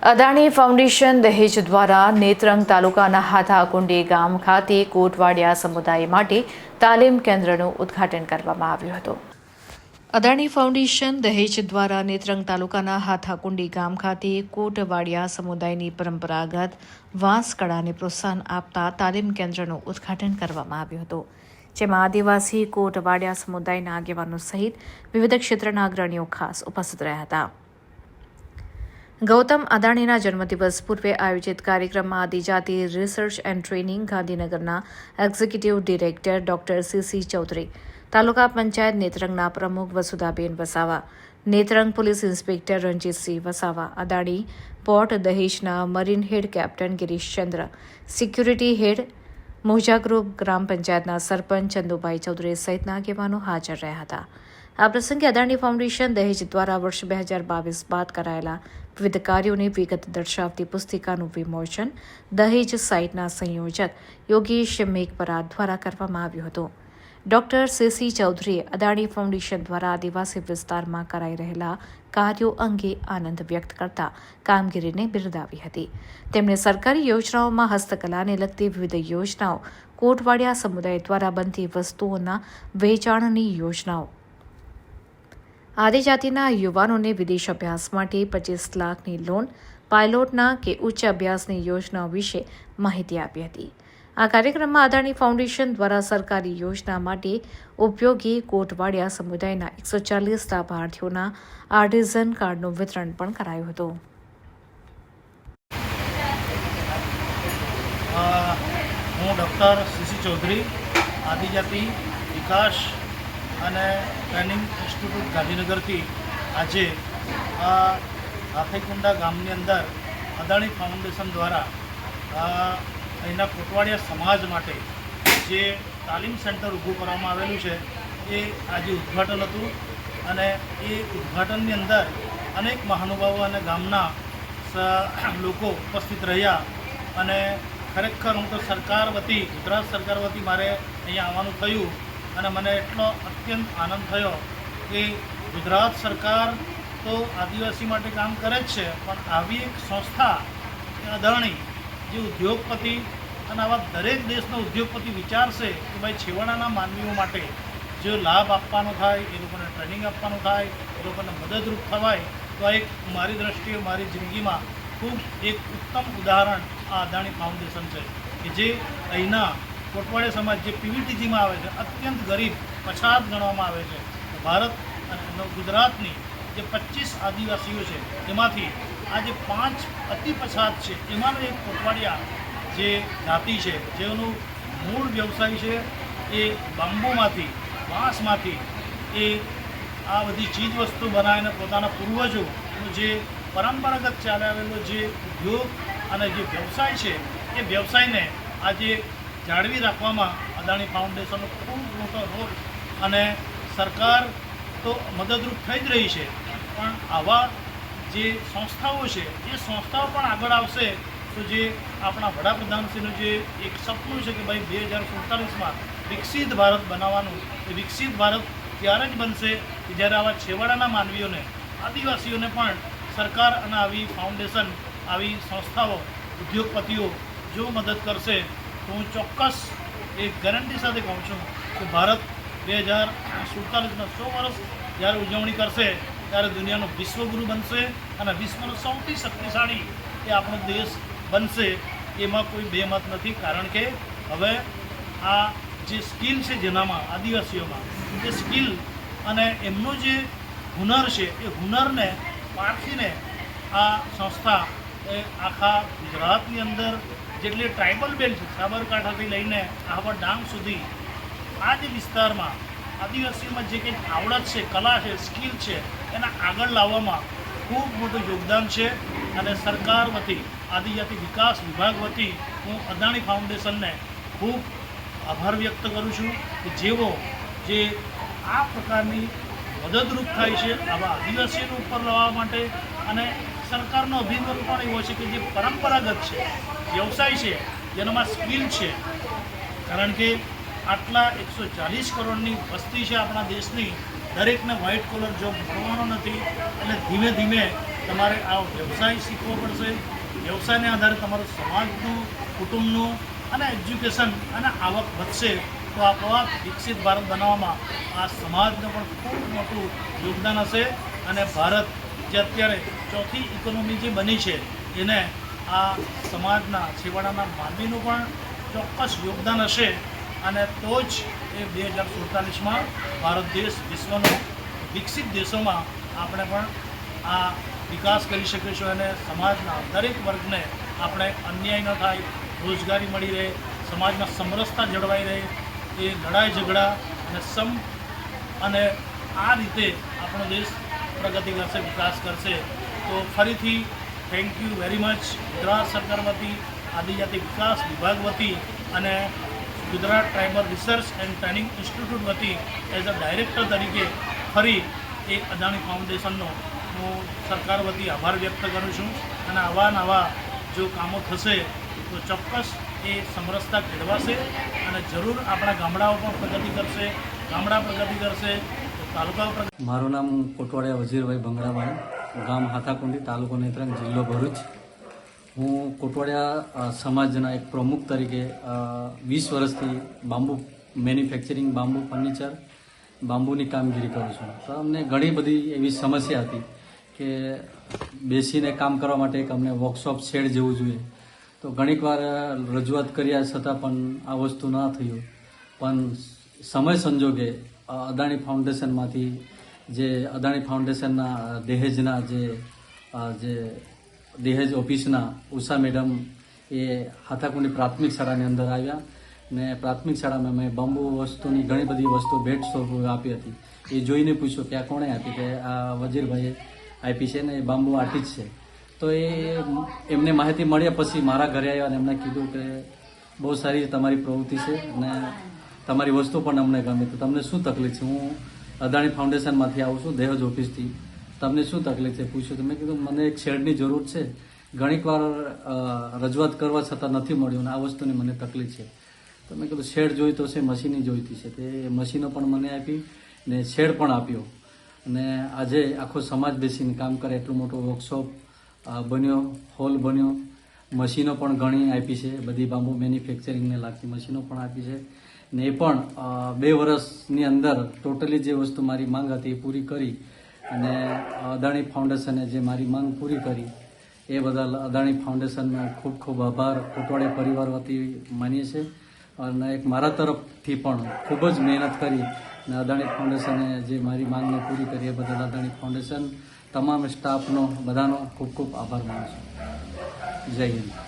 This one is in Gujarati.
અદાણી ફાઉન્ડેશન દહેજ દ્વારા નેત્રંગ તાલુકાના હાથાકુંડી ગામ ખાતે કોટવાડિયા સમુદાય માટે તાલીમ કેન્દ્રનું ઉદ્ઘાટન કરવામાં આવ્યું હતું. અદાણી ફાઉન્ડેશન દહેજ દ્વારા નેત્રંગ તાલુકાના હાથાકુંડી ગામ ખાતે કોટવાડિયા સમુદાયની પરંપરાગત વાંસકળાને પ્રોત્સાહન આપતા તાલીમ કેન્દ્રનું ઉદ્ઘાટન કરવામાં આવ્યું હતું. જેમાં આદિવાસી કોટવાડિયા સમુદાયના આગેવાનો સહિત વિવિધ ક્ષેત્રના અગ્રણીઓ ખાસ ઉપસ્થિત રહ્યા હતા. ગૌતમ અદાણીના જન્મદિવસ પૂર્વે આયોજિત કાર્યક્રમમાં આદિજાતિ રિસર્ચ એન્ડ ટ્રેનિંગ ગાંધીનગરના executive director doctor CC Chaudhari, taluka panchayat નેત્રંગના પ્રમુખ Vasudhaben Vasava, Netrang police inspector Ranjitsinh Vasava, Adani port દહેજના marine head captain Girishchandra security head મોજા ગ્રુપ ગ્રામ પંચાયતના સરપંચ ચંદુભાઈ ચૌધરી સહિતના આગેવાનો હાજર રહ્યા હતા. આ પ્રસંગે અદાણી ફાઉન્ડેશન દહેજ દ્વારા વર્ષ બે હજાર બાવીસ બાદ કરાયેલા વિવિધ કાર્યોની વિગત દર્શાવતી પુસ્તિકાનું વિમોચન દહેજ સાઇટના સંયોજક યોગેશ મેઘપરા દ્વારા કરવામાં આવ્યું હતું. ડોક્ટર સીસી ચૌધરીએ અદાણી ફાઉન્ડેશન દ્વારા આદિવાસી વિસ્તારમાં કરાઈ રહેલા કાર્યો અંગે આનંદ વ્યક્ત કરતા કામગીરીને બિરદાવી હતી. તેમણે સરકારી યોજનાઓમાં હસ્તકલાને લગતી વિવિધ યોજનાઓ કોટવાડિયા સમુદાય દ્વારા બનતી વસ્તુઓના વેચાણની યોજનાઓ આદિજાતિના યુવાનોને વિદેશ અભ્યાસ માટે પચીસ લાખની લોન પાયલોટના કે ઉચ્ચ અભ્યાસની યોજનાઓ વિશે માહિતી આપી હતી. આ કાર્યક્રમમાં અદાણી ફાઉન્ડેશન દ્વારા સરકારી યોજના માટે ઉપયોગી કોટવાડિયા સમુદાયના એકસો ચાલીસ લાભાર્થીઓના આર્ટિઝન કાર્ડનું વિતરણ પણ કરાયું હતું. હું ડૉક્ટર સીસી ચૌધરી, આદિજાતિ વિકાસ અને ટ્રેનિંગ ઇન્સ્ટિટ્યૂટ ગાંધીનગરથી આજે આ હાથેકુંડા ગામની અંદર અદાણી ફાઉન્ડેશન દ્વારા અહીંના કોટવાડિયા સમાજ માટે જે તાલીમ સેન્ટર ઊભું કરવામાં આવેલું છે, એ આજે ઉદ્ઘાટન હતું. અને એ ઉદ્ઘાટનની અંદર અનેક મહાનુભાવો અને ગામના લોકો ઉપસ્થિત રહ્યા. અને ખરેખર હું તો સરકાર વતી, ગુજરાત સરકાર વતી મારે અહીંયા આવવાનું થયું. અને મને એટલો અત્યંત આનંદ થયો કે ગુજરાત સરકાર તો આદિવાસી માટે કામ કરે જ છે, પણ આવી એક સંસ્થા અદાણી, જે ઉદ્યોગપતિ અને આવા દરેક દેશનો ઉદ્યોગપતિ વિચારશે કે ભાઈ છેવાડાના માનવીઓ માટે જે લાભ આપવાનો થાય, એ લોકોને ટ્રેનિંગ આપવાનું થાય, એ લોકોને મદદરૂપ થવાય, તો એક મારી દ્રષ્ટિએ, મારી જિંદગીમાં ખૂબ એક ઉત્તમ ઉદાહરણ આ અદાણી ફાઉન્ડેશન છે કે જે અહીંના કોટવાડે સમાજ જે પીવીટીજીમાં આવે છે, અત્યંત ગરીબ, પછાત ગણવામાં આવે છે. ભારત અને ગુજરાતની જે પચીસ આદિવાસીઓ છે, એમાંથી આ જે પાંચ અતિ પછાત છે. એમાંનો એક કોટવાડિયા જે જાતિ છે જેનું મૂળ વ્યવસાય છે, એ બાંબુમાંથી, વાંસમાંથી એ આ બધી ચીજ વસ્તુ બનાવીને પોતાના પૂર્વજોનો જે પરંપરાગત ચાલે આવેલો જે ઉદ્યોગ અને જે વ્યવસાય છે, એ વ્યવસાયને આજે જાળવી રાખવામાં અદાણી ફાઉન્ડેશનનો ખૂબ મોટો રોલ અને સરકાર તો મદદરૂપ થઈ જ રહી છે. પણ આવા જે સંસ્થાઓ છે, એ સંસ્થાઓ પણ આગળ આવશે તો જે આપણા વડાપ્રધાનશ્રીનું જે એક સપનું છે કે ભાઈ બે હજાર સુડતાલીસમાં વિકસિત ભારત બનાવવાનું, એ વિકસિત ભારત ત્યારે જ બનશે કે જ્યારે આવા છેવાડાના માનવીઓને, આદિવાસીઓને પણ સરકાર અને આવી ફાઉન્ડેશન આવી સંસ્થાઓ, ઉદ્યોગપતિઓ જો મદદ કરશે તો હું ચોક્કસ એ ગેરંટી સાથે કહું છું કે ભારત બે હજાર સુડતાલીસના સો વર્ષ જ્યારે ઉજવણી કરશે, ત્યારે દુનિયાનો વિશ્વગુરુ બનશે અને વિશ્વનો સૌથી શક્તિશાળી એ આપણો દેશ બનશે, એમાં કોઈ બે મત નથી. કારણ કે હવે આ જે સ્કિલ છે જેનામાં, આદિવાસીઓમાં જે સ્કિલ અને એમનું જે હુનર છે, એ હુનરને પારખીને આ સંસ્થા એ આખા ગુજરાતની અંદર જેટલી ટ્રાઇબલ બેલ્ટ સાબરકાંઠાથી લઈને આહવા ડાંગ સુધી, આ જે વિસ્તારમાં આદિવાસીઓમાં જે કંઈક આવડત છે, કલા છે સ્કિલ છે, એના આગળ લાવવામાં ખૂબ મોટું યોગદાન છે. અને સરકાર વતી, આદિજાતિ વિકાસ વિભાગ વતી હું અદાણી ફાઉન્ડેશનને ખૂબ આભાર વ્યક્ત કરું છું કે જેઓ જે આ પ્રકારની મદદરૂપ થાય છે આવા આદિવાસીઓને ઉપર લાવવા માટે. અને સરકારનો અભિગમ પણ એવો છે કે જે પરંપરાગત છે. વ્યવસાય છે જેનામાં સ્કિલ છે. કારણ કે આટલા એકસો ચાલીસ કરોડની વસ્તી છે આપણા દેશની, દરેકને વ્હાઇટ કોલર જોબ મળવાનો નથી. એટલે ધીમે ધીમે તમારે આ વ્યવસાય શીખવો પડશે. વ્યવસાયને આધારે તમારું સમાજનું, કુટુંબનું અને એજ્યુકેશન અને આવક વધશે, તો આપોઆપ વિકસિત ભારત બનાવવામાં આ સમાજનું પણ ખૂબ મોટું યોગદાન હશે. અને ભારત જે અત્યારે ચોથી ઇકોનોમી જે બની છે, એને આ સમાજના છેવાડાના માનવીનું પણ ચોક્કસ યોગદાન હશે અને તો જ એ બે હજાર સુડતાલીસમાં ભારત દેશ વિશ્વનો વિકસિત દેશોમાં આપણે પણ આ વિકાસ કરી શકીશું અને સમાજના દરેક વર્ગને આપણે અન્યાય ન થાય, રોજગારી મળી રહે, સમાજમાં સમરસતા જળવાઈ રહે, એ લડાઈ ઝઘડા અને સમ અને આ રીતે આપણો દેશ પ્રગતિ કરશે, વિકાસ કરશે. તો ફરીથી thank you very much Gujarat સરકાર વતી, આદિજાતિ વિકાસ વિભાગ વતી અને Gujarat tribal research and training institute વતી એઝ અ ડાયરેક્ટર તરીકે ફરી એ અદાણી ફાઉન્ડેશનનો હું સરકાર વતી આભાર વ્યક્ત કરું છું અને આવા નવા જો કામો થશે તો ચોક્કસ એ સમરસતા કેળવાશે અને જરૂર આપણા ગામડાઓ પણ પ્રગતિ કરશે, ગામડા પ્રગતિ કરશે તાલુકા પ્રગતિ મારું નામ કોટવાડિયા વજીરભાઈ ભંગડાભાઈ ગામ હાથાકુંડી તાલુકો નેત્રંગ જિલ્લો ભરૂચ. હું કોટવાડિયા સમાજના એક પ્રમુખ તરીકે વીસ વર્ષથી બાંબુ મેન્યુફેક્ચરિંગ, બાંબુ ફર્નિચર, બાંબુની કામગીરી કરું છું. તો અમને ઘણી બધી એવી સમસ્યા હતી કે બેસીને કામ કરવા માટે એક અમને વર્કશોપ શેડ જેવું જોઈએ. તો ઘણીક વાર રજૂઆત કર્યા છતાં પણ આ વસ્તુ ના થયું. પણ સમય સંજોગે અદાણી ફાઉન્ડેશનમાંથી જે અદાણી ફાઉન્ડેશનના દહેજના જે જે દહેજ ઓફિસના ઉષા મેડમ એ હાથાકુંડી પ્રાથમિક શાળાની અંદર આવ્યા ને પ્રાથમિક શાળામાં મેં બંબુ વસ્તુની ઘણી બધી વસ્તુ ભેટ સ્વરૂપે આપી હતી. એ જોઈને પૂછ્યું કે આ કોણે આપી? કે આ વજીરભાઈએ આપી છે ને એ બાંબુ જ છે. તો એ એમને માહિતી મળ્યા પછી મારા ઘરે આવ્યા અને એમને કીધું કે બહુ સારી તમારી પ્રવૃત્તિ છે અને તમારી વસ્તુ પણ અમને ગમે. તો તમને શું તકલીફ છે? હું અદાણી ફાઉન્ડેશનમાંથી આવું છું, દહેજ ઓફિસથી. તમને શું તકલીફ છે? પૂછ્યું તમે કીધું, મને એક શેડની જરૂર છે. ઘણીક વાર રજૂઆત કરવા છતાં નથી મળ્યું અને આ વસ્તુની મને તકલીફ છે. તો મેં કીધું, શેડ જોઈતો છે મશીની જોઈતી છે. તે મશીનો પણ મને આપી ને શેડ પણ આપ્યો. અને આજે આખો સમાજ બેસીને કામ કરે, એટલો મોટો વર્કશોપ બન્યો હોલ બન્યો. મશીનો પણ ઘણી આપી છે. બધી બાંબુ મેન્યુફેક્ચરિંગને લાગતી મશીનો પણ આપી છે. ને એ પણ બે વર્ષની અંદર ટોટલી જે વસ્તુ મારી માંગ હતી એ પૂરી કરી અને અદાણી ફાઉન્ડેશને જે મારી માંગ પૂરી કરી, એ બદલ અદાણી ફાઉન્ડેશનનો ખૂબ ખૂબ આભાર. કોટવાડિયા પરિવાર વતી માનીએ છીએ અને એક મારા તરફથી પણ ખૂબ જ મહેનત કરી અને અદાણી ફાઉન્ડેશને જે મારી માંગને પૂરી કરી એ બદલ અદાણી ફાઉન્ડેશન તમામ સ્ટાફનો બધાનો ખૂબ ખૂબ આભાર માનું છું. જય હિન્દ.